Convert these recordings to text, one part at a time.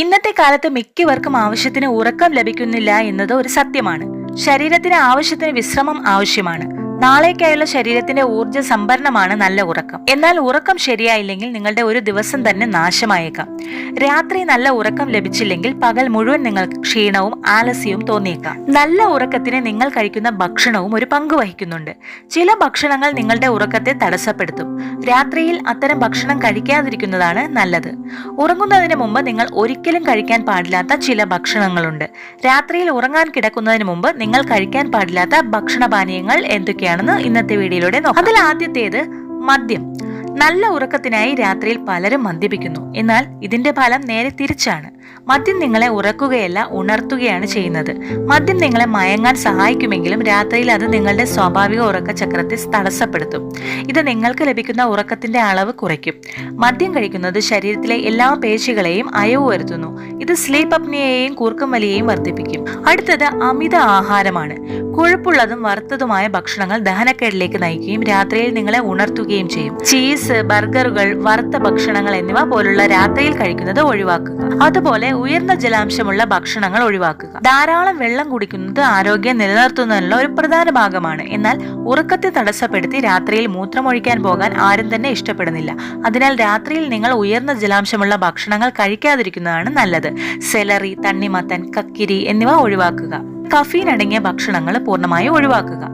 ഇന്നത്തെ കാലത്ത് മിക്കവർക്കും ആവശ്യത്തിന് ഉറക്കം ലഭിക്കുന്നില്ല എന്നത് ഒരു സത്യമാണ്. ശരീരത്തിന് ആവശ്യത്തിന് വിശ്രമം ആവശ്യമാണ്. നാളേക്കായുള്ള ശരീരത്തിന്റെ ഊർജ സംഭരണമാണ് നല്ല ഉറക്കം. എന്നാൽ ഉറക്കം ശരിയായില്ലെങ്കിൽ നിങ്ങളുടെ ഒരു ദിവസം തന്നെ നാശമായേക്കാം. രാത്രി നല്ല ഉറക്കം ലഭിച്ചില്ലെങ്കിൽ പകൽ മുഴുവൻ നിങ്ങൾക്ക് ക്ഷീണവും ആലസ്യവും തോന്നിയേക്കാം. നല്ല ഉറക്കത്തിന് നിങ്ങൾ കഴിക്കുന്ന ഭക്ഷണവും ഒരു പങ്ക് വഹിക്കുന്നുണ്ട്. ചില ഭക്ഷണങ്ങൾ നിങ്ങളുടെ ഉറക്കത്തെ തടസ്സപ്പെടുത്തും. രാത്രിയിൽ അത്തരം ഭക്ഷണം കഴിക്കാതിരിക്കുന്നതാണ് നല്ലത്. ഉറങ്ങുന്നതിന് മുമ്പ് നിങ്ങൾ ഒരിക്കലും കഴിക്കാൻ പാടില്ലാത്ത ചില ഭക്ഷണങ്ങളുണ്ട്. രാത്രിയിൽ ഉറങ്ങാൻ കിടക്കുന്നതിന് മുമ്പ് നിങ്ങൾ കഴിക്കാൻ പാടില്ലാത്ത ഭക്ഷണപാനീയങ്ങൾ എന്തൊക്കെയാണെന്ന് ഇന്നത്തെ വീഡിയോയിലൂടെ നോക്കാം. അതിൽ ആദ്യത്തേത് മദ്യം. നല്ല ഉറക്കത്തിനായി രാത്രിയിൽ പലരും മദ്യപിക്കുന്നു. എന്നാൽ ഇതിന്റെ ഫലം നേരെ തിരിച്ചാണ്. മദ്യം നിങ്ങളെ ഉറക്കുകയല്ല ഉണർത്തുകയാണ് ചെയ്യുന്നത്. മദ്യം നിങ്ങളെ മയങ്ങാൻ സഹായിക്കുമെങ്കിലും രാത്രിയിൽ അത് നിങ്ങളുടെ സ്വാഭാവിക ഉറക്കചക്രത്തെ തടസ്സപ്പെടുത്തും. ഇത് നിങ്ങൾക്ക് ലഭിക്കുന്ന ഉറക്കത്തിന്റെ അളവ് കുറയ്ക്കും. മദ്യം കഴിക്കുന്നത് ശരീരത്തിലെ എല്ലാ പേശികളെയും അയവ് വരുത്തുന്നു. ഇത് സ്ലീപ്പ് അപ്നിയെയും കൂർക്കം വലിയെയും വർദ്ധിപ്പിക്കും. അടുത്തത് അമിത ആഹാരമാണ്. കൊഴുപ്പുള്ളതും വറുത്തതുമായ ഭക്ഷണങ്ങൾ ദഹനക്കേടിലേക്ക് നയിക്കുകയും രാത്രിയിൽ നിങ്ങളെ ഉണർത്തുകയും ചെയ്യും. ചീസ് ബർഗറുകൾ വറുത്ത ഭക്ഷണങ്ങൾ എന്നിവ പോലുള്ള രാത്രിയിൽ കഴിക്കുന്നത് ഒഴിവാക്കുക. അതുപോലെ ഉയർന്ന ജലാംശമുള്ള ഭക്ഷണങ്ങൾ ഒഴിവാക്കുക. ധാരാളം വെള്ളം കുടിക്കുന്നത് ആരോഗ്യം നിലനിർത്തുന്നതിനുള്ള ഒരു പ്രധാന ഭാഗമാണ്. എന്നാൽ ഉറക്കത്തെ തടസ്സപ്പെടുത്തി രാത്രിയിൽ മൂത്രമൊഴിക്കാൻ പോകാൻ ആരും തന്നെ ഇഷ്ടപ്പെടുന്നില്ല. അതിനാൽ രാത്രിയിൽ നിങ്ങൾ ഉയർന്ന ജലാംശമുള്ള ഭക്ഷണങ്ങൾ കഴിക്കാതിരിക്കുന്നതാണ് നല്ലത്. സെലറി തണ്ണിമത്തൻ കക്കിരി എന്നിവ ഒഴിവാക്കുക. കഫീൻ അടങ്ങിയ ഭക്ഷണങ്ങൾ പൂർണമായും ഒഴിവാക്കുക.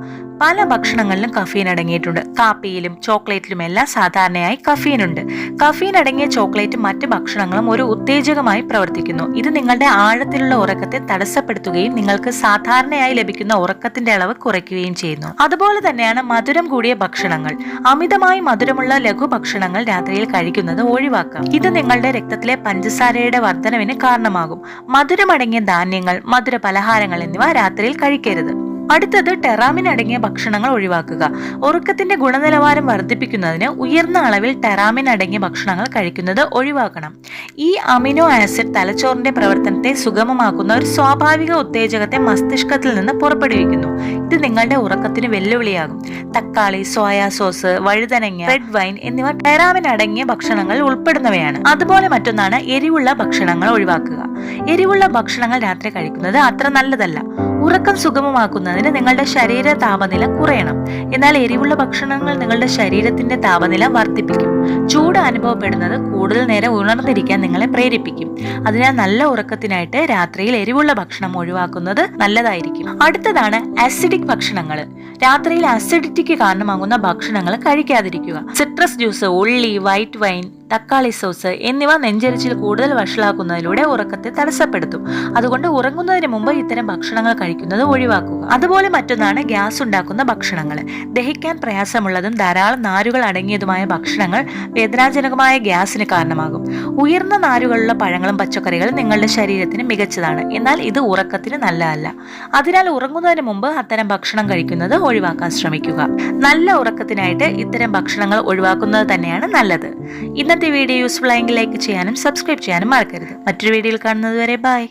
പല ഭക്ഷണങ്ങളിലും കഫീൻ അടങ്ങിയിട്ടുണ്ട്. കാപ്പിയിലും ചോക്ലേറ്റിലും എല്ലാം സാധാരണയായി കഫീൻ ഉണ്ട്. കഫീൻ അടങ്ങിയ ചോക്ലേറ്റ് മറ്റ് ഭക്ഷണങ്ങളും ഒരു ഉത്തേജകമായി പ്രവർത്തിക്കുന്നു. ഇത് നിങ്ങളുടെ ആഴത്തിലുള്ള ഉറക്കത്തെ തടസ്സപ്പെടുത്തുകയും നിങ്ങൾക്ക് സാധാരണയായി ലഭിക്കുന്ന ഉറക്കത്തിന്റെ അളവ് കുറയ്ക്കുകയും ചെയ്യുന്നു. അതുപോലെ തന്നെയാണ് മധുരം കൂടിയ ഭക്ഷണങ്ങൾ. അമിതമായി മധുരമുള്ള ലഘു ഭക്ഷണങ്ങൾ രാത്രിയിൽ കഴിക്കുന്നത് ഒഴിവാക്കാം. ഇത് നിങ്ങളുടെ രക്തത്തിലെ പഞ്ചസാരയുടെ വർധനവിന് കാരണമാകും. മധുരമടങ്ങിയ ധാന്യങ്ങൾ മധുര പലഹാരങ്ങൾ എന്നിവ രാത്രിയിൽ കഴിക്കരുത്. അടുത്തത് ടെറാമിൻ അടങ്ങിയ ഭക്ഷണങ്ങൾ ഒഴിവാക്കുക. ഉറക്കത്തിന്റെ ഗുണനിലവാരം വർദ്ധിപ്പിക്കുന്നതിന് ഉയർന്ന അളവിൽ ടെറാമിൻ അടങ്ങിയ ഭക്ഷണങ്ങൾ കഴിക്കുന്നത് ഒഴിവാക്കണം. ഈ അമിനോ ആസിഡ് തലച്ചോറിന്റെ പ്രവർത്തനത്തെ സുഗമമാക്കുന്ന ഒരു സ്വാഭാവിക ഉത്തേജകത്തെ മസ്തിഷ്കത്തിൽ നിന്ന് പുറപ്പെടുവിക്കുന്നു. ഇത് നിങ്ങളുടെ ഉറക്കത്തിന് വെല്ലുവിളിയാകും. തക്കാളി സോയാ സോസ് വഴുതനങ്ങ റെഡ് വൈൻ എന്നിവ ടെറാമിൻ അടങ്ങിയ ഭക്ഷണങ്ങൾ ഉൾപ്പെടുന്നവയാണ്. അതുപോലെ മറ്റൊന്നാണ് എരിവുള്ള ഭക്ഷണങ്ങൾ ഒഴിവാക്കുക. എരിവുള്ള ഭക്ഷണങ്ങൾ രാത്രി കഴിക്കുന്നത് അത്ര നല്ലതല്ല. ഉറക്കം സുഗമമാക്കുന്നതിന് നിങ്ങളുടെ ശരീര താപനില കുറയണം. എന്നാൽ എരിവുള്ള ഭക്ഷണങ്ങൾ നിങ്ങളുടെ ശരീരത്തിന്റെ താപനില വർദ്ധിപ്പിക്കും. ചൂട് അനുഭവപ്പെടുന്നത് കൂടുതൽ നേരം ഉണർന്നിരിക്കാൻ നിങ്ങളെ പ്രേരിപ്പിക്കും. അതിനാൽ നല്ല ഉറക്കത്തിനായിട്ട് രാത്രിയിൽ എരിവുള്ള ഭക്ഷണം ഒഴിവാക്കുന്നത് നല്ലതായിരിക്കും. അടുത്തതാണ് അസിഡിക് ഭക്ഷണങ്ങൾ. രാത്രിയിൽ അസിഡിറ്റിക്ക് കാരണമാകുന്ന ഭക്ഷണങ്ങൾ കഴിക്കാതിരിക്കുക. സിട്രസ് ജ്യൂസ് ഉള്ളി വൈറ്റ് വൈൻ തക്കാളി സോസ് എന്നിവ നെഞ്ചരിച്ചിൽ കൂടുതൽ വഷളാക്കുന്നതിലൂടെ ഉറക്കത്തെ തടസ്സപ്പെടുത്തും. അതുകൊണ്ട് ഉറങ്ങുന്നതിന് മുമ്പ് ഇത്തരം ഭക്ഷണങ്ങൾ കഴിക്കുന്നത് ഒഴിവാക്കുക. അതുപോലെ മറ്റൊന്നാണ് ഗ്യാസ് ഉണ്ടാക്കുന്ന ഭക്ഷണങ്ങൾ. ദഹിക്കാൻ പ്രയാസമുള്ളതും ധാരാളം നാരുകൾ അടങ്ങിയതുമായ ഭക്ഷണങ്ങൾ വേദനാജനകമായ ഗ്യാസിന് കാരണമാകും. ഉയർന്ന നാരുകളുള്ള പഴങ്ങളും പച്ചക്കറികളും നിങ്ങളുടെ ശരീരത്തിന് മികച്ചതാണ്. എന്നാൽ ഇത് ഉറക്കത്തിന് നല്ലതല്ല. അതിനാൽ ഉറങ്ങുന്നതിന് മുമ്പ് അത്തരം ഭക്ഷണം കഴിക്കുന്നത് ഒഴിവാക്കാൻ ശ്രമിക്കുക. നല്ല ഉറക്കത്തിനായിട്ട് ഇത്തരം ഭക്ഷണങ്ങൾ ഒഴിവാക്കുന്നത് തന്നെയാണ് നല്ലത്. ഇന്നത്തെ വീഡിയോ യൂസ്ഫുൾ ആയെങ്കിൽ ലൈക്ക് ചെയ്യാനും സബ്സ്ക്രൈബ് ചെയ്യാനും മറക്കരുത്. മറ്റൊരു വീഡിയോയിൽ കാണുന്നത് വരെ ബൈ